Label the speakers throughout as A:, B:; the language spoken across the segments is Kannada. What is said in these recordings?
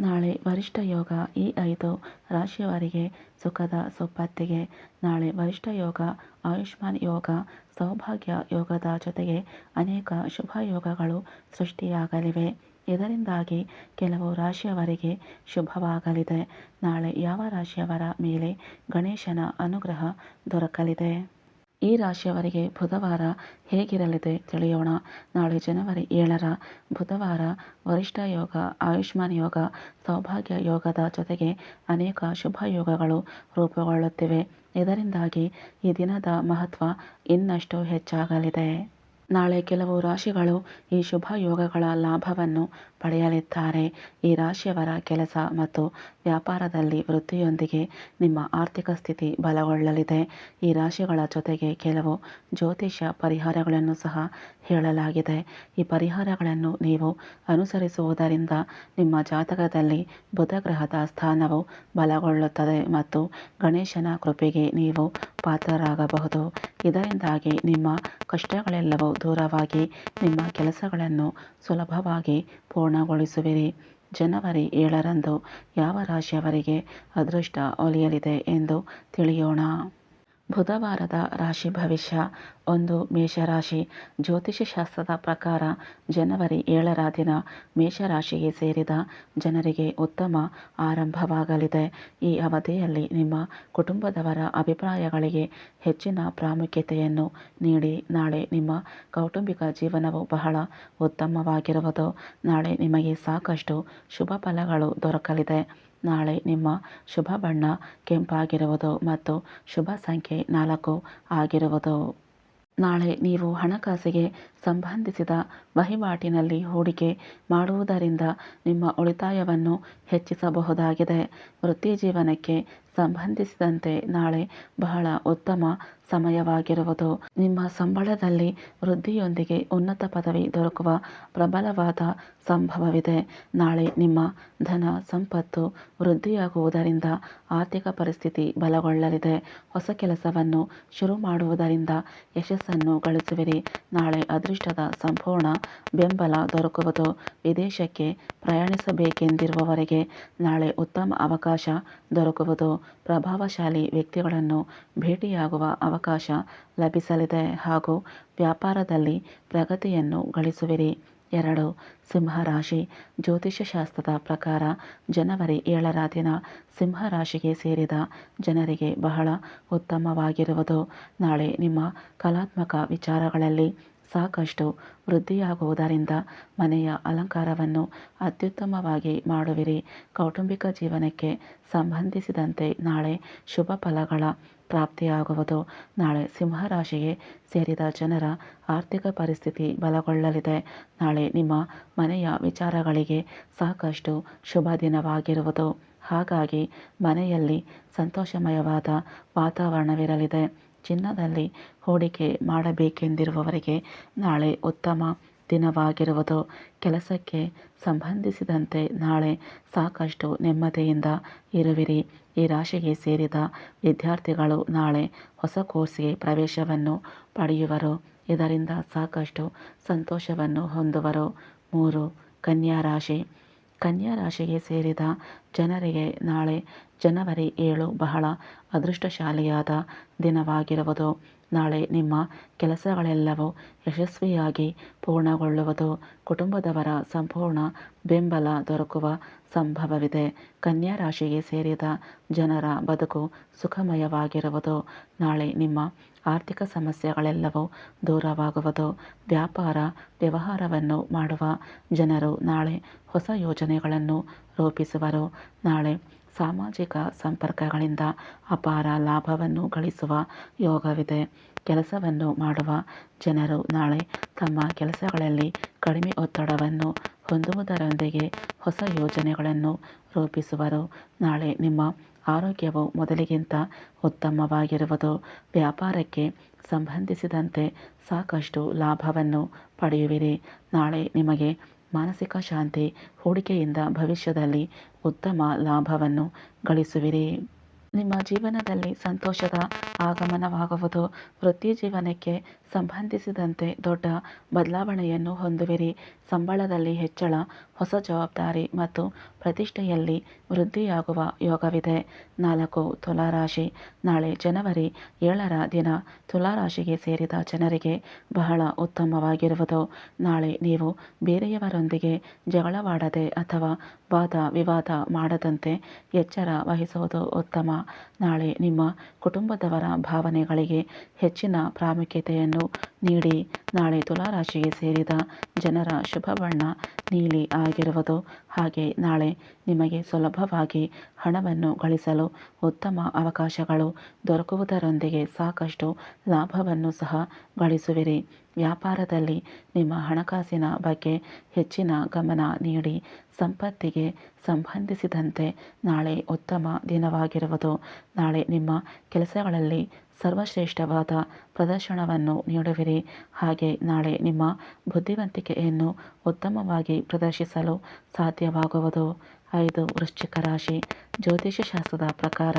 A: ನಾಳೆ ವರಿಷ್ಠ ಯೋಗ ಈ ಐದು ರಾಶಿಯವರಿಗೆ ಸುಖದ ಸುಪ್ಪತ್ತಿಗೆ ನಾಳೆ ವರಿಷ್ಠ ಯೋಗ, ಆಯುಷ್ಮಾನ್ ಯೋಗ, ಸೌಭಾಗ್ಯ ಯೋಗದ ಜೊತೆಗೆ ಅನೇಕ ಶುಭ ಯೋಗಗಳು ಸೃಷ್ಟಿಯಾಗಲಿವೆ. ಇದರಿಂದಾಗಿ ಕೆಲವು ರಾಶಿಯವರಿಗೆ ಶುಭವಾಗಲಿದೆ. ನಾಳೆ ಯಾವ ರಾಶಿಯವರ ಮೇಲೆ ಗಣೇಶನ ಅನುಗ್ರಹ ದೊರಕಲಿದೆ? ಈ ರಾಶಿಯವರಿಗೆ ಬುಧವಾರ ಹೇಗಿರಲಿದೆ ತಿಳಿಯೋಣ. ನಾಳೆ ಜನವರಿ ಏಳರ ಬುಧವಾರ ವರಿಷ್ಠ ಯೋಗ, ಆಯುಷ್ಮಾನ್ ಯೋಗ, ಸೌಭಾಗ್ಯ ಯೋಗದ ಜೊತೆಗೆ ಅನೇಕ ಶುಭ ಯೋಗಗಳು ರೂಪುಗೊಳ್ಳುತ್ತಿವೆ. ಇದರಿಂದಾಗಿ ಈ ದಿನದ ಮಹತ್ವ ಇನ್ನಷ್ಟು ಹೆಚ್ಚಾಗಲಿದೆ. ನಾಳೆ ಕೆಲವು ರಾಶಿಗಳು ಈ ಶುಭ ಯೋಗಗಳ ಲಾಭವನ್ನು ಪಡೆಯಲಿದ್ದಾರೆ. ಈ ರಾಶಿಯವರ ಕೆಲಸ ಮತ್ತು ವ್ಯಾಪಾರದಲ್ಲಿ ವೃತ್ತಿಯೊಂದಿಗೆ ನಿಮ್ಮ ಆರ್ಥಿಕ ಸ್ಥಿತಿ ಬಲಗೊಳ್ಳಲಿದೆ. ಈ ರಾಶಿಗಳ ಜೊತೆಗೆ ಕೆಲವು ಜ್ಯೋತಿಷ್ಯ ಪರಿಹಾರಗಳನ್ನು ಸಹ ಹೇಳಲಾಗಿದೆ. ಈ ಪರಿಹಾರಗಳನ್ನು ನೀವು ಅನುಸರಿಸುವುದರಿಂದ ನಿಮ್ಮ ಜಾತಕದಲ್ಲಿ ಬುಧ ಗ್ರಹದ ಸ್ಥಾನವು ಬಲಗೊಳ್ಳುತ್ತದೆ ಮತ್ತು ಗಣೇಶನ ಕೃಪೆಗೆ ನೀವು ಪಾತ್ರರಾಗಬಹುದು. ಇದರಿಂದಾಗಿ ನಿಮ್ಮ ಕಷ್ಟಗಳೆಲ್ಲವೂ ದೂರವಾಗಿ ನಿಮ್ಮ ಕೆಲಸಗಳನ್ನು ಸುಲಭವಾಗಿ ಪೂರ್ಣಗೊಳಿಸುವಿರಿ. ಜನವರಿ ಏಳರಂದು ಯಾವ ರಾಶಿಯವರಿಗೆ ಅದೃಷ್ಟ ಒಲಿಯಲಿದೆ ಎಂದು ತಿಳಿಯೋಣ. ಬುಧವಾರದ ರಾಶಿ ಭವಿಷ್ಯ. ಒಂದು ಮೇಷರಾಶಿ. ಜ್ಯೋತಿಷ್ಯ ಶಾಸ್ತ್ರದ ಪ್ರಕಾರ ಜನವರಿ ಏಳರ ದಿನ ಮೇಷರಾಶಿಗೆ ಸೇರಿದ ಜನರಿಗೆ ಉತ್ತಮ ಆರಂಭವಾಗಲಿದೆ. ಈ ಅವಧಿಯಲ್ಲಿ ನಿಮ್ಮ ಕುಟುಂಬದವರ ಅಭಿಪ್ರಾಯಗಳಿಗೆ ಹೆಚ್ಚಿನ ಪ್ರಾಮುಖ್ಯತೆಯನ್ನು ನೀಡಿ, ನಾಳೆ ನಿಮ್ಮ ಕೌಟುಂಬಿಕ ಜೀವನವು ಬಹಳ ಉತ್ತಮವಾಗಿರುವುದು. ನಾಳೆ ನಿಮಗೆ ಸಾಕಷ್ಟು ಶುಭ ಫಲಗಳು ದೊರಕಲಿದೆ. ನಾಳೆ ನಿಮ್ಮ ಶುಭ ಬಣ್ಣ ಕೆಂಪಾಗಿರುವುದು ಮತ್ತು ಶುಭ ಸಂಖ್ಯೆ ನಾಲ್ಕು ಆಗಿರುವುದು. ನಾಳೆ ನೀವು ಹಣಕಾಸಿಗೆ ಸಂಬಂಧಿಸಿದ ವಹಿವಾಟಿನಲ್ಲಿ ಹೂಡಿಕೆ ಮಾಡುವುದರಿಂದ ನಿಮ್ಮ ಉಳಿತಾಯವನ್ನು ಹೆಚ್ಚಿಸಬಹುದಾಗಿದೆ. ವೃತ್ತಿ ಜೀವನಕ್ಕೆ ಸಂಬಂಧಿಸಿದಂತೆ ನಾಳೆ ಬಹಳ ಉತ್ತಮ ಸಮಯವಾಗಿರುವುದು. ನಿಮ್ಮ ಸಂಬಳದಲ್ಲಿ ವೃದ್ಧಿಯೊಂದಿಗೆ ಉನ್ನತ ಪದವಿ ದೊರಕುವ ಪ್ರಬಲವಾದ ಸಂಭವವಿದೆ. ನಾಳೆ ನಿಮ್ಮ ಧನ ಸಂಪತ್ತು ವೃದ್ಧಿಯಾಗುವುದರಿಂದ ಆರ್ಥಿಕ ಪರಿಸ್ಥಿತಿ ಬಲಗೊಳ್ಳಲಿದೆ. ಹೊಸ ಕೆಲಸವನ್ನು ಶುರು ಮಾಡುವುದರಿಂದ ಯಶಸ್ಸನ್ನು ಗಳಿಸುವಿರಿ. ನಾಳೆ ಅದೃಷ್ಟದ ಸಂಪೂರ್ಣ ಬೆಂಬಲ ದೊರಕುವುದು. ವಿದೇಶಕ್ಕೆ ಪ್ರಯಾಣಿಸಬೇಕೆಂದಿರುವವರಿಗೆ ನಾಳೆ ಉತ್ತಮ ಅವಕಾಶ ದೊರಕುವುದು ಪ್ರಭಾವಶಾಲಿ ವ್ಯಕ್ತಿಗಳನ್ನು ಭೇಟಿಯಾಗುವ ಅವಕಾಶ ಲಭಿಸಲಿದೆ ಹಾಗೂ ವ್ಯಾಪಾರದಲ್ಲಿ ಪ್ರಗತಿಯನ್ನು ಗಳಿಸುವಿರಿ. ಎರಡು, ಸಿಂಹರಾಶಿ. ಜ್ಯೋತಿಷ್ಯ ಶಾಸ್ತ್ರದ ಪ್ರಕಾರ ಜನವರಿ ಏಳರ ದಿನ ಸಿಂಹರಾಶಿಗೆ ಸೇರಿದ ಜನರಿಗೆ ಬಹಳ ಉತ್ತಮವಾಗಿರುವುದು. ನಾಳೆ ನಿಮ್ಮ ಕಲಾತ್ಮಕ ವಿಚಾರಗಳಲ್ಲಿ ಸಾಕಷ್ಟು ವೃದ್ಧಿಯಾಗುವುದರಿಂದ ಮನೆಯ ಅಲಂಕಾರವನ್ನು ಅತ್ಯುತ್ತಮವಾಗಿ ಮಾಡುವಿರಿ. ಕೌಟುಂಬಿಕ ಜೀವನಕ್ಕೆ ಸಂಬಂಧಿಸಿದಂತೆ ನಾಳೆ ಶುಭ ಫಲಗಳ ಪ್ರಾಪ್ತಿಯಾಗುವುದು. ನಾಳೆ ಸಿಂಹರಾಶಿಗೆ ಸೇರಿದ ಜನರ ಆರ್ಥಿಕ ಪರಿಸ್ಥಿತಿ ಬಲಗೊಳ್ಳಲಿದೆ. ನಾಳೆ ನಿಮ್ಮ ಮನೆಯ ವಿಚಾರಗಳಿಗೆ ಸಾಕಷ್ಟು ಶುಭ ದಿನವಾಗಿರುವುದು. ಹಾಗಾಗಿ ಮನೆಯಲ್ಲಿ ಸಂತೋಷಮಯವಾದ ವಾತಾವರಣವಿರಲಿದೆ. ಚಿನ್ನದಲ್ಲಿ ಹೂಡಿಕೆ ಮಾಡಬೇಕೆಂದಿರುವವರಿಗೆ ನಾಳೆ ಉತ್ತಮ ದಿನವಾಗಿರುವುದು. ಕೆಲಸಕ್ಕೆ ಸಂಬಂಧಿಸಿದಂತೆ ನಾಳೆ ಸಾಕಷ್ಟು ನೆಮ್ಮದಿಯಿಂದ ಇರುವಿರಿ. ಈ ರಾಶಿಗೆ ಸೇರಿದ ವಿದ್ಯಾರ್ಥಿಗಳು ನಾಳೆ ಹೊಸ ಕೋರ್ಸ್ಗೆ ಪ್ರವೇಶವನ್ನು ಪಡೆಯುವರು. ಇದರಿಂದ ಸಾಕಷ್ಟು ಸಂತೋಷವನ್ನು ಹೊಂದುವರು. ಮೂರು, ಕನ್ಯಾ ರಾಶಿ. ಕನ್ಯಾ ರಾಶಿಗೆ ಸೇರಿದ ಜನರಿಗೆ ನಾಳೆ ಜನವರಿ ಏಳು ಬಹಳ ಅದೃಷ್ಟಶಾಲಿಯಾದ ದಿನವಾಗಿರುವುದು. ನಾಳೆ ನಿಮ್ಮ ಕೆಲಸಗಳೆಲ್ಲವೂ ಯಶಸ್ವಿಯಾಗಿ ಪೂರ್ಣಗೊಳ್ಳುವುದು. ಕುಟುಂಬದವರ ಸಂಪೂರ್ಣ ಬೆಂಬಲ ದೊರಕುವ ಸಂಭವವಿದೆ. ಕನ್ಯಾ ರಾಶಿಗೆ ಸೇರಿದ ಜನರ ಬದುಕು ಸುಖಮಯವಾಗಿರುವುದು. ನಾಳೆ ನಿಮ್ಮ ಆರ್ಥಿಕ ಸಮಸ್ಯೆಗಳೆಲ್ಲವೂ ದೂರವಾಗುವುದು. ವ್ಯಾಪಾರ, ವ್ಯವಹಾರವನ್ನು ಮಾಡುವ ಜನರು ನಾಳೆ ಹೊಸ ಯೋಜನೆಗಳನ್ನು ರೂಪಿಸುವರು. ನಾಳೆ ಸಾಮಾಜಿಕ ಸಂಪರ್ಕಗಳಿಂದ ಅಪಾರ ಲಾಭವನ್ನು ಗಳಿಸುವ ಯೋಗವಿದೆ. ಕೆಲಸವನ್ನು ಮಾಡುವ ಜನರು ನಾಳೆ ತಮ್ಮ ಕೆಲಸಗಳಲ್ಲಿ ಕಡಿಮೆ ಒತ್ತಡವನ್ನು ಹೊಂದುವುದರೊಂದಿಗೆ ಹೊಸ ಯೋಜನೆಗಳನ್ನು ರೂಪಿಸುವರು. ನಾಳೆ ನಿಮ್ಮ ಆರೋಗ್ಯವು ಮೊದಲಿಗಿಂತ ಉತ್ತಮವಾಗಿರುವುದು, ವ್ಯಾಪಾರಕ್ಕೆ ಸಂಬಂಧಿಸಿದಂತೆ ಸಾಕಷ್ಟು ಲಾಭವನ್ನು ಪಡೆಯುವಿರಿ. ನಾಳೆ ನಿಮಗೆ ಮಾನಸಿಕ ಶಾಂತಿ ಹೂಡಿಕೆಯಿಂದ ಭವಿಷ್ಯದಲ್ಲಿ ಉತ್ತಮ ಲಾಭವನ್ನು ಗಳಿಸುವಿರಿ. ನಿಮ್ಮ ಜೀವನದಲ್ಲಿ ಸಂತೋಷದ ಆಗಮನವಾಗುವುದು. ವೃತ್ತಿ ಜೀವನಕ್ಕೆ ಸಂಬಂಧಿಸಿದಂತೆ ದೊಡ್ಡ ಬದಲಾವಣೆಯನ್ನು ಹೊಂದುವಿರಿ. ಸಂಬಳದಲ್ಲಿ ಹೆಚ್ಚಳ, ಹೊಸ ಜವಾಬ್ದಾರಿ ಮತ್ತು ಪ್ರತಿಷ್ಠೆಯಲ್ಲಿ ವೃದ್ಧಿಯಾಗುವ ಯೋಗವಿದೆ. ನಾಲ್ಕು, ತುಲಾರಾಶಿ. ನಾಳೆ ಜನವರಿ ಏಳರ ದಿನ ತುಲಾರಾಶಿಗೆ ಸೇರಿದ ಜನರಿಗೆ ಬಹಳ ಉತ್ತಮವಾಗಿರುವುದು. ನಾಳೆ ನೀವು ಬೇರೆಯವರೊಂದಿಗೆ ಜಗಳವಾಡದೆ ಅಥವಾ ವಾದ ವಿವಾದ ಮಾಡದಂತೆ ಎಚ್ಚರ ವಹಿಸುವುದು ಉತ್ತಮ. ನಾಳೆ ನಿಮ್ಮ ಕುಟುಂಬದವರ ಭಾವನೆಗಳಿಗೆ ಹೆಚ್ಚಿನ ಪ್ರಾಮುಖ್ಯತೆಯನ್ನು ನೀಡಿ, ನಾಳೆ ತುಲಾರಾಶಿಗೆ ಸೇರಿದ ಜನರ ಶುಭ ಬಣ್ಣ ನೀಲಿ ಆಗಿರುವುದು ಹಾಗೆ ನಾಳೆ ನಿಮಗೆ ಸುಲಭವಾಗಿ ಹಣವನ್ನು ಗಳಿಸಲು ಉತ್ತಮ ಅವಕಾಶಗಳು ದೊರಕುವುದರೊಂದಿಗೆ ಸಾಕಷ್ಟು ಲಾಭವನ್ನು ಸಹ ಗಳಿಸುವಿರಿ. ವ್ಯಾಪಾರದಲ್ಲಿ ನಿಮ್ಮ ಹಣಕಾಸಿನ ಬಗ್ಗೆ ಹೆಚ್ಚಿನ ಗಮನ ನೀಡಿ ಸಂಪತ್ತಿಗೆ ಸಂಬಂಧಿಸಿದಂತೆ ನಾಳೆ ಉತ್ತಮ ದಿನವಾಗಿರುವುದು. ನಾಳೆ ನಿಮ್ಮ ಕೆಲಸಗಳಲ್ಲಿ ಸರ್ವಶ್ರೇಷ್ಠವಾದ ಪ್ರದರ್ಶನವನ್ನು ನೀಡುವಿರಿ. ಹಾಗೆ ನಾಳೆ ನಿಮ್ಮ ಬುದ್ಧಿವಂತಿಕೆಯನ್ನು ಉತ್ತಮವಾಗಿ ಪ್ರದರ್ಶಿಸಲು ಸಾಧ್ಯವಾಗುವುದು. ಐದು ವೃಶ್ಚಿಕ ರಾಶಿ. ಜ್ಯೋತಿಷ್ಯ ಶಾಸ್ತ್ರದ ಪ್ರಕಾರ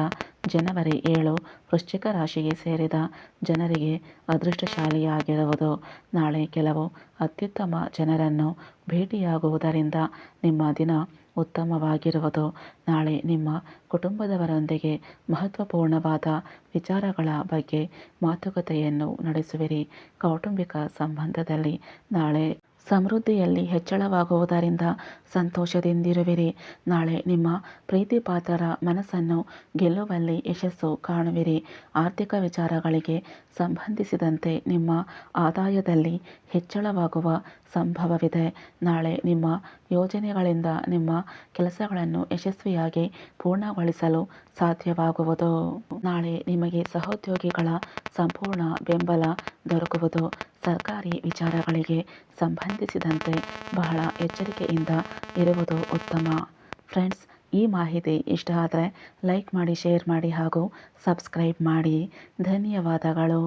A: ಜನವರಿ ಏಳು ವೃಶ್ಚಿಕ ರಾಶಿಗೆ ಸೇರಿದ ಜನರಿಗೆ ಅದೃಷ್ಟಶಾಲಿಯಾಗಿರುವುದು. ನಾಳೆ ಕೆಲವು ಅತ್ಯುತ್ತಮ ಜನರನ್ನು ಭೇಟಿಯಾಗುವುದರಿಂದ ನಿಮ್ಮ ದಿನ ಉತ್ತಮವಾಗಿರುವುದು. ನಾಳೆ ನಿಮ್ಮ ಕುಟುಂಬದವರೊಂದಿಗೆ ಮಹತ್ವಪೂರ್ಣವಾದ ವಿಚಾರಗಳ ಬಗ್ಗೆ ಮಾತುಕತೆಯನ್ನು ನಡೆಸುವಿರಿ. ಕೌಟುಂಬಿಕ ಸಂಬಂಧದಲ್ಲಿ ನಾಳೆ ಸಮೃದ್ಧಿಯಲ್ಲಿ ಹೆಚ್ಚಳವಾಗುವುದರಿಂದ ಸಂತೋಷದಿಂದಿರುವಿರಿ. ನಾಳೆ ನಿಮ್ಮ ಪ್ರೀತಿಪಾತ್ರರ ಮನಸ್ಸನ್ನು ಗೆಲ್ಲುವಲ್ಲಿ ಯಶಸ್ಸು ಕಾಣುವಿರಿ. ಆರ್ಥಿಕ ವಿಚಾರಗಳಿಗೆ ಸಂಬಂಧಿಸಿದಂತೆ ನಿಮ್ಮ ಆದಾಯದಲ್ಲಿ ಹೆಚ್ಚಳವಾಗುವ ಸಂಭವವಿದೆ. ನಾಳೆ ನಿಮ್ಮ ಯೋಜನೆಗಳಿಂದ ನಿಮ್ಮ ಕೆಲಸಗಳನ್ನು ಯಶಸ್ವಿಯಾಗಿ ಪೂರ್ಣಗೊಳಿಸಲು ಸಾಧ್ಯವಾಗುವುದು. ನಾಳೆ ನಿಮಗೆ ಸಹೋದ್ಯೋಗಿಗಳ ಸಂಪೂರ್ಣ ಬೆಂಬಲ ದೊರಕುವುದು. ಸರ್ಕಾರಿ ವಿಚಾರಗಳಿಗೆ ಸಂಬಂಧಿಸಿದಂತೆ ಬಹಳ ಎಚ್ಚರಿಕೆಯಿಂದ ಇರುವುದು ಉತ್ತಮ. ಫ್ರೆಂಡ್ಸ್, ಈ ಮಾಹಿತಿ ಇಷ್ಟ ಆದರೆ ಲೈಕ್ ಮಾಡಿ, ಶೇರ್ ಮಾಡಿ ಹಾಗೂ ಸಬ್ಸ್ಕ್ರೈಬ್ ಮಾಡಿ. ಧನ್ಯವಾದಗಳು.